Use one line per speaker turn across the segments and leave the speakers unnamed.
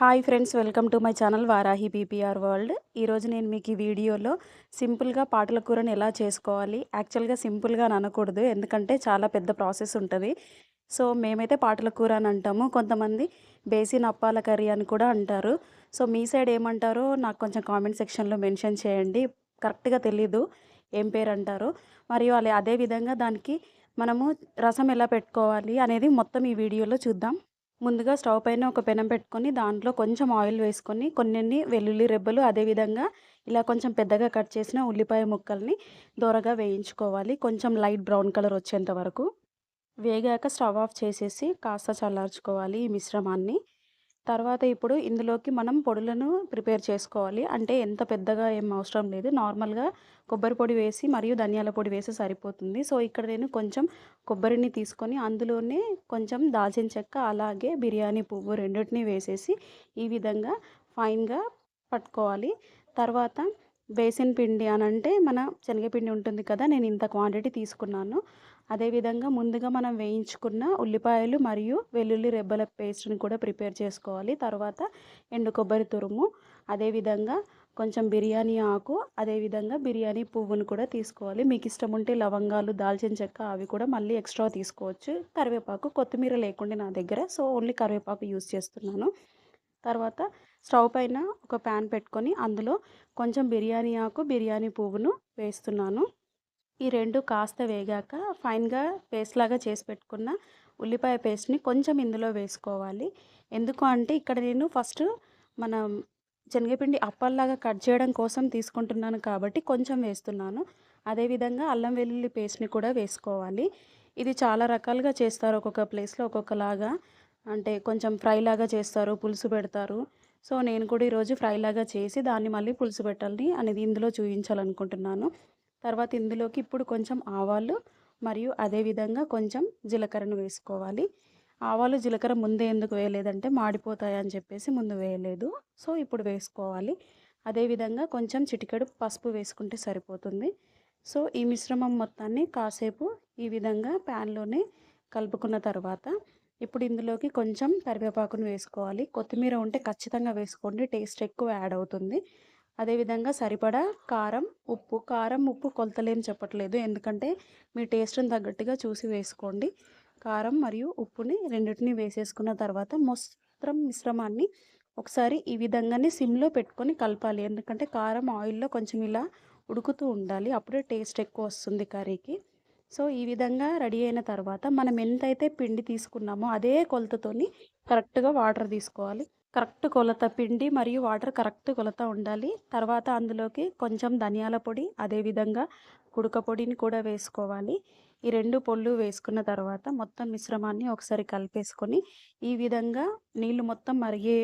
Hi friends welcome to my channel Varahi PPR world. ఈరోజు నేను మీకు ఈ వీడియోలో సింపుల్గా పాటల కూరని ఎలా చేసుకోవాలి? యాక్చువల్గా సింపుల్గా అని అనకూడదు ఎందుకంటే చాలా పెద్ద ప్రాసెస్ ఉంటుంది. సో మేమైతే పాటల కూర అని అంటాము. కొంతమంది బేసిన్ అప్పాల కర్రీ అని కూడా అంటారు. సో మీ సైడ్ ఏమంటారో నాకు కొంచెం కామెంట్ సెక్షన్లో మెన్షన్ చేయండి. కరెక్ట్గా తెలీదు ఏం పేరు అంటారో. మరియు అలా అదేవిధంగా దానికి మనము రసం ఎలా పెట్టుకోవాలి అనేది మొత్తం ఈ వీడియోలో చూద్దాం. ముందుగా స్టవ్ పైన ఒక పెనం పెట్టుకొని దాంట్లో కొంచెం ఆయిల్ వేసుకొని కొన్ని వెల్లుల్లి రెబ్బలు అదేవిధంగా ఇలా కొంచెం పెద్దగా కట్ చేసిన ఉల్లిపాయ ముక్కల్ని దోరగా వేయించుకోవాలి. కొంచెం లైట్ బ్రౌన్ కలర్ వచ్చేంత వరకు. వేగాక స్టవ్ ఆఫ్ చేసేసి కాస్త చల్లార్చుకోవాలి ఈ మిశ్రమాన్ని. తర్వాత ఇప్పుడు ఇందులోకి మనం పొడులను ప్రిపేర్ చేసుకోవాలి. అంటే ఎంత పెద్దగా ఏం అవసరం లేదు. నార్మల్గా కొబ్బరి పొడి వేసి మరియు ధనియాల పొడి వేసి సరిపోతుంది. సో ఇక్కడ నేను కొంచెం కొబ్బరిని తీసుకొని అందులోనే కొంచెం దాల్చిన చెక్క అలాగే బిర్యానీ పువ్వు రెండింటిని వేసేసి ఈ విధంగా ఫైన్గా పట్టుకోవాలి. తర్వాత బేసిన్ పిండి అని అంటే మన శనగపిండి ఉంటుంది కదా నేను ఇంత క్వాంటిటీ తీసుకున్నాను. అదేవిధంగా ముందుగా మనం వేయించుకున్న ఉల్లిపాయలు మరియు వెల్లుల్లి రెబ్బల పేస్ట్ని కూడా ప్రిపేర్ చేసుకోవాలి. తర్వాత ఎండు కొబ్బరి తురుము అదేవిధంగా కొంచెం బిర్యానీ ఆకు అదేవిధంగా బిర్యానీ పువ్వును కూడా తీసుకోవాలి. మీకు ఇష్టం ఉంటే లవంగాలు దాల్చిన చెక్క అవి కూడా మళ్ళీ ఎక్స్ట్రా తీసుకోవచ్చు. కరివేపాకు కొత్తిమీర లేకుండా నా దగ్గర సో ఓన్లీ కరివేపాకు యూస్ చేస్తున్నాను. తర్వాత స్టవ్ పైన ఒక ప్యాన్ పెట్టుకొని అందులో కొంచెం బిర్యానీ ఆకు బిర్యానీ పువ్వును వేస్తున్నాను. ఈ రెండు కాస్త వేగాక ఫైన్గా పేస్ట్ లాగా చేసి పెట్టుకున్న ఉల్లిపాయ పేస్ట్ని కొంచెం ఇందులో వేసుకోవాలి. ఎందుకు అంటే ఇక్కడ నేను ఫస్ట్ మన శనగపిండి అప్పల్లాగా కట్ చేయడం కోసం తీసుకుంటున్నాను కాబట్టి కొంచెం వేస్తున్నాను. అదేవిధంగా అల్లం వెల్లుల్లి పేస్ట్ని కూడా వేసుకోవాలి. ఇది చాలా రకాలుగా చేస్తారు ఒక్కొక్క ప్లేస్లో ఒక్కొక్కలాగా. అంటే కొంచెం ఫ్రై లాగా చేస్తారు పులుసు పెడతారు. సో నేను కూడా ఈరోజు ఫ్రై లాగా చేసి దాన్ని మళ్ళీ పులుసు పెట్టాలి అనేది ఇందులో చూపించాలనుకుంటున్నాను తర్వాత ఇందులోకి ఇప్పుడు కొంచెం ఆవాలు మరియు అదేవిధంగా కొంచెం జీలకర్రను వేసుకోవాలి. ఆవాలు జీలకర్ర ముందే ఎందుకు వేయలేదంటే మాడిపోతాయని చెప్పేసి ముందు వేయలేదు. సో ఇప్పుడు వేసుకోవాలి. అదేవిధంగా కొంచెం చిటికెడు పసుపు వేసుకుంటే సరిపోతుంది. సో ఈ మిశ్రమం మొత్తాన్ని కాసేపు ఈ విధంగా ప్యాన్లోనే కలుపుకున్న తర్వాత ఇప్పుడు ఇందులోకి కొంచెం కరివేపాకును వేసుకోవాలి. కొత్తిమీర ఉంటే ఖచ్చితంగా వేసుకోండి. టేస్ట్ ఎక్కువ యాడ్ అవుతుంది. అదేవిధంగా సరిపడా కారం ఉప్పు. కారం ఉప్పు కొలతలేం చెప్పట్లేదు. ఎందుకంటే మీ టేస్ట్ని తగ్గట్టుగా చూసి వేసుకోండి. కారం మరియు ఉప్పుని రెండింటిని వేసేసుకున్న తర్వాత మొత్తం మిశ్రమాన్ని ఒకసారి ఈ విధంగానే సిమ్లో పెట్టుకొని కలపాలి. ఎందుకంటే కారం ఆయిల్లో కొంచెం ఇలా ఉడుకుతూ ఉండాలి. అప్పుడే టేస్ట్ ఎక్కువ వస్తుంది కర్రీకి. సో ఈ విధంగా రెడీ అయిన తర్వాత మనం ఎంతైతే పిండి తీసుకున్నామో అదే కొలతతోని కరెక్ట్గా వాటర్ తీసుకోవాలి. కరెక్ట్ కొలత పిండి మరియు వాటర్ కరెక్ట్ కొలత ఉండాలి. తర్వాత అందులోకి కొంచెం ధనియాల పొడి అదేవిధంగా కుడక పొడిని కూడా వేసుకోవాలి. ఈ రెండు పొళ్ళు వేసుకున్న తర్వాత మొత్తం మిశ్రమాన్ని ఒకసారి కలిపేసుకొని ఈ విధంగా నీళ్ళు మొత్తం మరిగే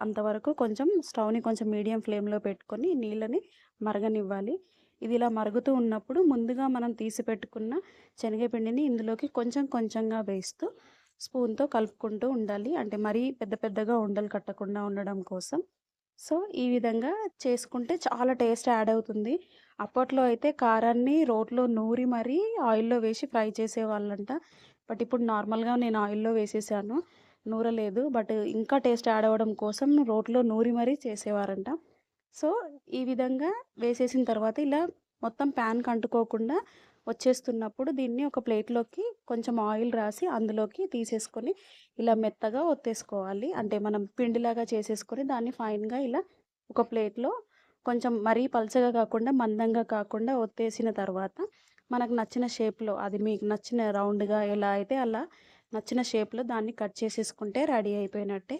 అంతవరకు కొంచెం స్టవ్ని కొంచెం మీడియం ఫ్లేమ్లో పెట్టుకొని నీళ్ళని మరగనివ్వాలి. ఇది ఇలా మరుగుతూ ఉన్నప్పుడు ముందుగా మనం తీసి పెట్టుకున్న శనగపిండిని ఇందులోకి కొంచెం కొంచెంగా వేస్తూ స్పూన్తో కలుపుకుంటూ ఉండాలి. అంటే మరీ పెద్ద పెద్దగా ఉండలు కట్టకుండా ఉండడం కోసం. సో ఈ విధంగా చేసుకుంటే చాలా టేస్ట్ యాడ్ అవుతుంది. అప్పట్లో అయితే కారాన్ని రోట్లో నూరి మరీ ఆయిల్లో వేసి ఫ్రై చేసేవాళ్ళంట. బట్ ఇప్పుడు నార్మల్గా నేను ఆయిల్లో వేసేసాను. నూరలేదు. బట్ ఇంకా టేస్ట్ యాడ్ అవ్వడం కోసం రోట్లో నూరి మరీ చేసేవారంట. సో ఈ విధంగా వేసేసిన తర్వాత ఇలా మొత్తం ప్యాన్కి అంటుకోకుండా వచ్చేస్తున్నప్పుడు దీన్ని ఒక ప్లేట్లోకి కొంచెం ఆయిల్ రాసి అందులోకి తీసేసుకొని ఇలా మెత్తగా ఒత్తేసుకోవాలి. అంటే మనం పిండిలాగా చేసేసుకొని దాన్ని ఫైన్గా ఇలా ఒక ప్లేట్లో కొంచెం మరీ పలచగా కాకుండా మందంగా కాకుండా ఒత్తేసిన తర్వాత మనకు నచ్చిన షేప్లో అది మీకు నచ్చిన రౌండ్గా ఎలా అయితే అలా నచ్చిన షేప్లో దాన్ని కట్ చేసేసుకుంటే రెడీ అయిపోయినట్టే.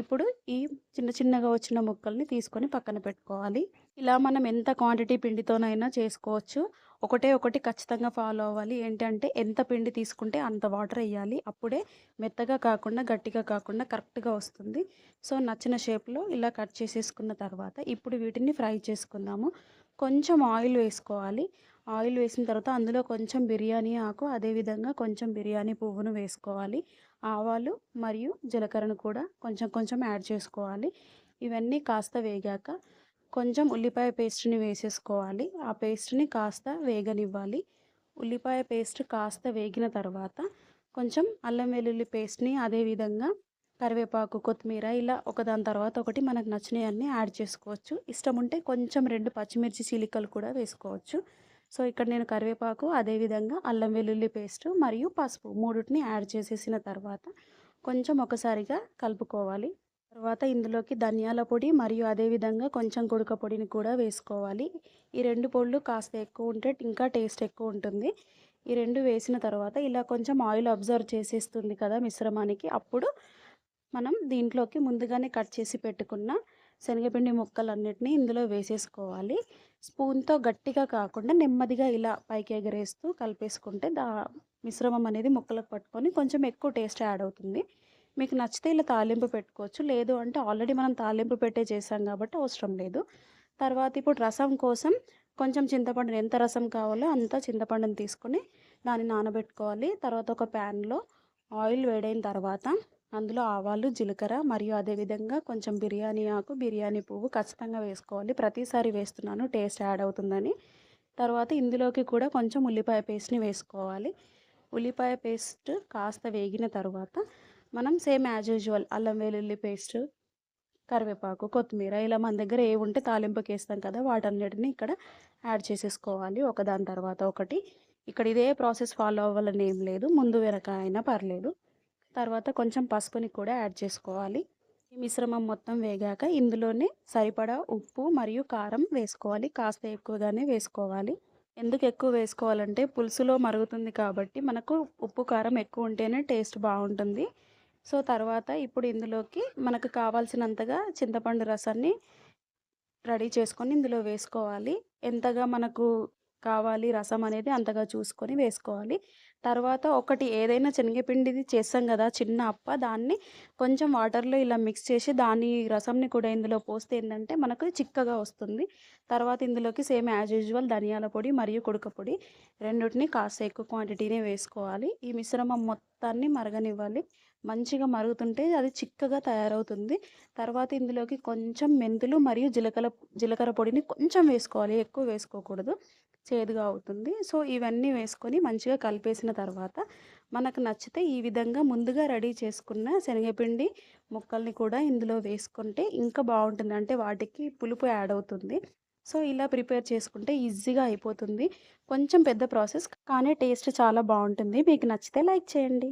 ఇప్పుడు ఈ చిన్న చిన్నగా వచ్చిన ముక్కల్ని తీసుకొని పక్కన పెట్టుకోవాలి. ఇలా మనం ఎంత క్వాంటిటీ పిండితోనైనా చేసుకోవచ్చు. ఒకటే ఒకటి ఖచ్చితంగా ఫాలో అవ్వాలి. ఏంటంటే ఎంత పిండి తీసుకుంటే అంత వాటర్ వేయాలి. అప్పుడే మెత్తగా కాకుండా గట్టిగా కాకుండా కరెక్ట్గా వస్తుంది. సో నచ్చిన షేప్లో ఇలా కట్ చేసేసుకున్న తర్వాత ఇప్పుడు వీటిని ఫ్రై చేసుకుందాము. కొంచెం ఆయిల్ వేసుకోవాలి. ఆయిల్ వేసిన తర్వాత అందులో కొంచెం బిర్యానీ ఆకు అదేవిధంగా కొంచెం బిర్యానీ పువ్వును వేసుకోవాలి. ఆవాలు మరియు జీలకర్రను కూడా కొంచెం కొంచెం యాడ్ చేసుకోవాలి. ఇవన్నీ కాస్త వేగాక కొంచెం ఉల్లిపాయ పేస్ట్ని వేసేసుకోవాలి. ఆ పేస్ట్ని కాస్త వేగనివ్వాలి. ఉల్లిపాయ పేస్ట్ కాస్త వేగిన తర్వాత కొంచెం అల్లం వెల్లుల్లి పేస్ట్ని అదేవిధంగా కరివేపాకు కొత్తిమీర ఇలా ఒకదాని తర్వాత ఒకటి మనకు నచ్చినవన్నీ యాడ్ చేసుకోవచ్చు. ఇష్టం ఉంటే కొంచెం రెండు పచ్చిమిర్చి చీలికలు కూడా వేసుకోవచ్చు. సో ఇక్కడ నేను కరివేపాకు అదేవిధంగా అల్లం వెల్లుల్లి పేస్ట్ మరియు పసుపు మూడుటిని యాడ్ చేసేసిన తర్వాత కొంచెం ఒకసారిగా కలుపుకోవాలి. తర్వాత ఇందులోకి ధనియాల పొడి మరియు అదేవిధంగా కొంచెం గుడక పొడిని కూడా వేసుకోవాలి. ఈ రెండు పొడులు కాస్త ఎక్కువ ఉంటే ఇంకా టేస్ట్ ఎక్కువ ఉంటుంది. ఈ రెండు వేసిన తర్వాత ఇలా కొంచెం ఆయిల్ అబ్జర్వ్ చేసేస్తుంది కదా మిశ్రమానికి. అప్పుడు మనం దీంట్లోకి ముందుగానే కట్ చేసి పెట్టుకున్న శనగపిండి ముక్కలన్నిటిని ఇందులో వేసేసుకోవాలి. స్పూన్తో గట్టిగా కాకుండా నెమ్మదిగా ఇలా పైకి ఎగరేస్తూ కలిపేసుకుంటే దా మిశ్రమం అనేది ముక్కలకు పట్టుకొని కొంచెం ఎక్కువ టేస్ట్ యాడ్ అవుతుంది. మీకు నచ్చితే ఇలా తాలింపు పెట్టుకోవచ్చు. లేదు అంటే ఆల్రెడీ మనం తాలింపు పెట్టే చేసాం కాబట్టి అవసరం లేదు. తర్వాత ఇప్పుడు రసం కోసం కొంచెం చింతపండుని ఎంత రసం కావాలో అంత చింతపండుని తీసుకొని దాన్ని నానబెట్టుకోవాలి. తర్వాత ఒక ప్యాన్లో ఆయిల్ వేడైన తర్వాత అందులో ఆవాలు జీలకర్ర మరియు అదేవిధంగా కొంచెం బిర్యానీ ఆకు బిర్యానీ పువ్వు ఖచ్చితంగా వేసుకోవాలి. ప్రతిసారి వేస్తున్నాను టేస్ట్ యాడ్ అవుతుందని. తర్వాత ఇందులోకి కూడా కొంచెం ఉల్లిపాయ పేస్ట్ని వేసుకోవాలి. ఉల్లిపాయ పేస్ట్ కాస్త వేగిన తర్వాత మనం సేమ్ యాజ్ యూజువల్ అల్లం వెల్లుల్లి పేస్ట్ కరివేపాకు కొత్తిమీర ఇలా మన దగ్గర ఏ ఉంటే తాలింపుకి వేస్తాం కదా వాటన్నిటిని ఇక్కడ యాడ్ చేసేసుకోవాలి. ఒకదాని తర్వాత ఒకటి. ఇక్కడ ఇదే ప్రాసెస్ ఫాలో అవ్వాలని ఏం లేదు. ముందు వెనక అయినా పర్లేదు. తర్వాత కొంచెం పసుపుని కూడా యాడ్ చేసుకోవాలి. ఈ మిశ్రమం మొత్తం వేగాక ఇందులోనే సరిపడా ఉప్పు మరియు కారం వేసుకోవాలి. కాస్త ఎక్కువగానే వేసుకోవాలి. ఎందుకు ఎక్కువ వేసుకోవాలంటే పులుసులో మరుగుతుంది కాబట్టి మనకు ఉప్పు కారం ఎక్కువ ఉంటేనే టేస్ట్ బాగుంటుంది. సో తర్వాత ఇప్పుడు ఇందులోకి మనకు కావాల్సినంతగా చింతపండు రసాన్ని రెడీ చేసుకొని ఇందులో వేసుకోవాలి. ఎంతగా మనకు కావాలి రసం అనేది అంతగా చూసుకొని వేసుకోవాలి. తర్వాత ఒకటి ఏదైనా శనగపిండిది చేస్తాం కదా చిన్న అప్ప దాన్ని కొంచెం వాటర్లో ఇలా మిక్స్ చేసి దాని రసంని కూడా ఇందులో పోస్తే ఏంటంటే మనకు చిక్కగా వస్తుంది. తర్వాత ఇందులోకి సేమ్ యాజ్ యూజువల్ ధనియాల పొడి మరియు కుడక పొడి రెండింటిని కాస్త ఎక్కువ క్వాంటిటీనే వేసుకోవాలి. ఈ మిశ్రమం మొత్తాన్ని మరగనివ్వాలి. మంచిగా మరుగుతుంటే అది చిక్కగా తయారవుతుంది. తర్వాత ఇందులోకి కొంచెం మెంతులు మరియు జీలకర్ర జీలకర్ర పొడిని కొంచెం వేసుకోవాలి. ఎక్కువ వేసుకోకూడదు. చేదుగా అవుతుంది. సో ఇవన్నీ వేసుకొని మంచిగా కలిపేసిన తర్వాత మనకు నచ్చితే ఈ విధంగా ముందుగా రెడీ చేసుకున్న శనగపిండి ముక్కల్ని కూడా ఇందులో వేసుకుంటే ఇంకా బాగుంటుంది. అంటే వాటికి పులుపు యాడ్ అవుతుంది. సో ఇలా ప్రిపేర్ చేసుకుంటే ఈజీగా అయిపోతుంది. కొంచెం పెద్ద ప్రాసెస్ కానీ టేస్ట్ చాలా బాగుంటుంది. మీకు నచ్చితే లైక్ చేయండి.